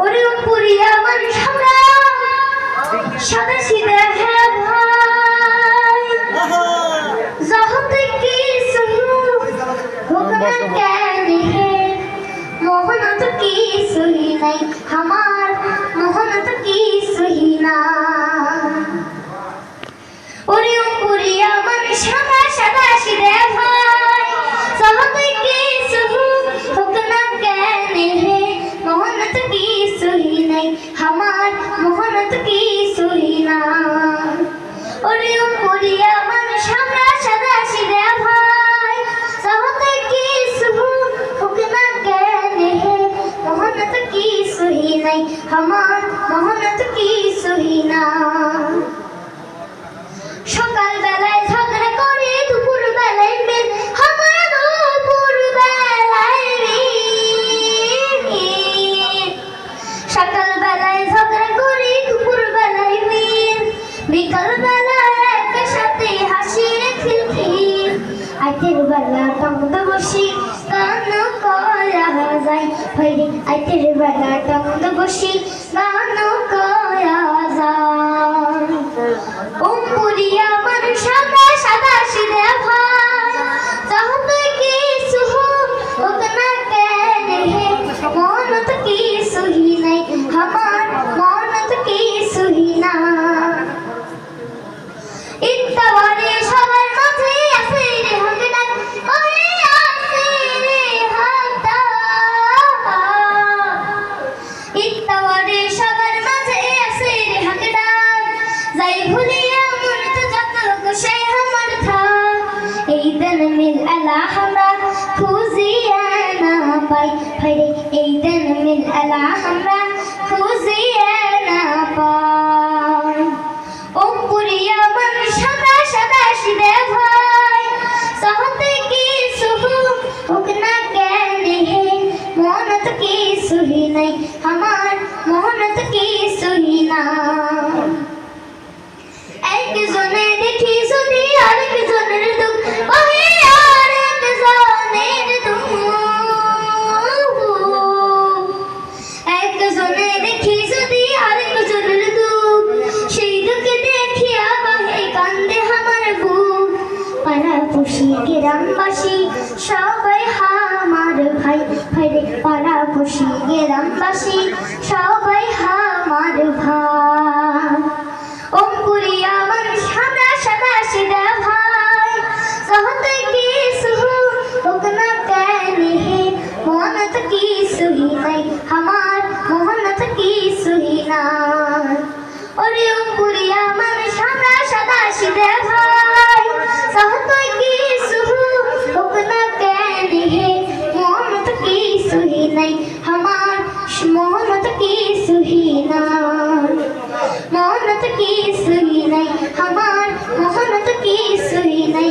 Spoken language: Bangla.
ওরে উপরি আমার সাদা সাদা সিধা হ্যাঁ ভাই। জহত কি সুহু হুকনা কেনে হে? মোহনত কি সুনি নাই? আমার আমার মোহনত কি সুহি না? ওরে উপরি মানুষ আমরা সাদা সিধা ভাই। সহতে কি সুহু হুকনা কেনে হে মোহাম্মদ কি সুহি নাই? আমার মোহাম্মদ কি সুহি না? বেলা টঙ্গ বসি গান করা যায় হইরে আইতের বেলা টঙ্গ বসি গান মিল আলা আমরা খুঁজিয়া না পাই। ফরে এই দিন মিল আলা আমরা খুঁজিয়া না পাই। ও পুরিয়া মন সাদা সাদা সিদে ভাই। সহতে কি সুহু উকনা কেনে হে। মনত কি সুহি নাই, আমার মনত কি সুহি না গ্রামবাসী সবাই হামার ভাই ভাই রে, পাড়া পুষি গ্রামবাসী সবাই হামার ভাই। অঙ্কুরি আমার সাদা সাদা সিদা ভাই। সহতে কি সুহু উকনা কেনে হে মনত কি সুহি নাই। আমার মোহনত কি সুহি নাই। ওরে অঙ্কুরি আমার সাদা সাদা সিদা ভাই নাই আমার মোহনত কিছুই নাই।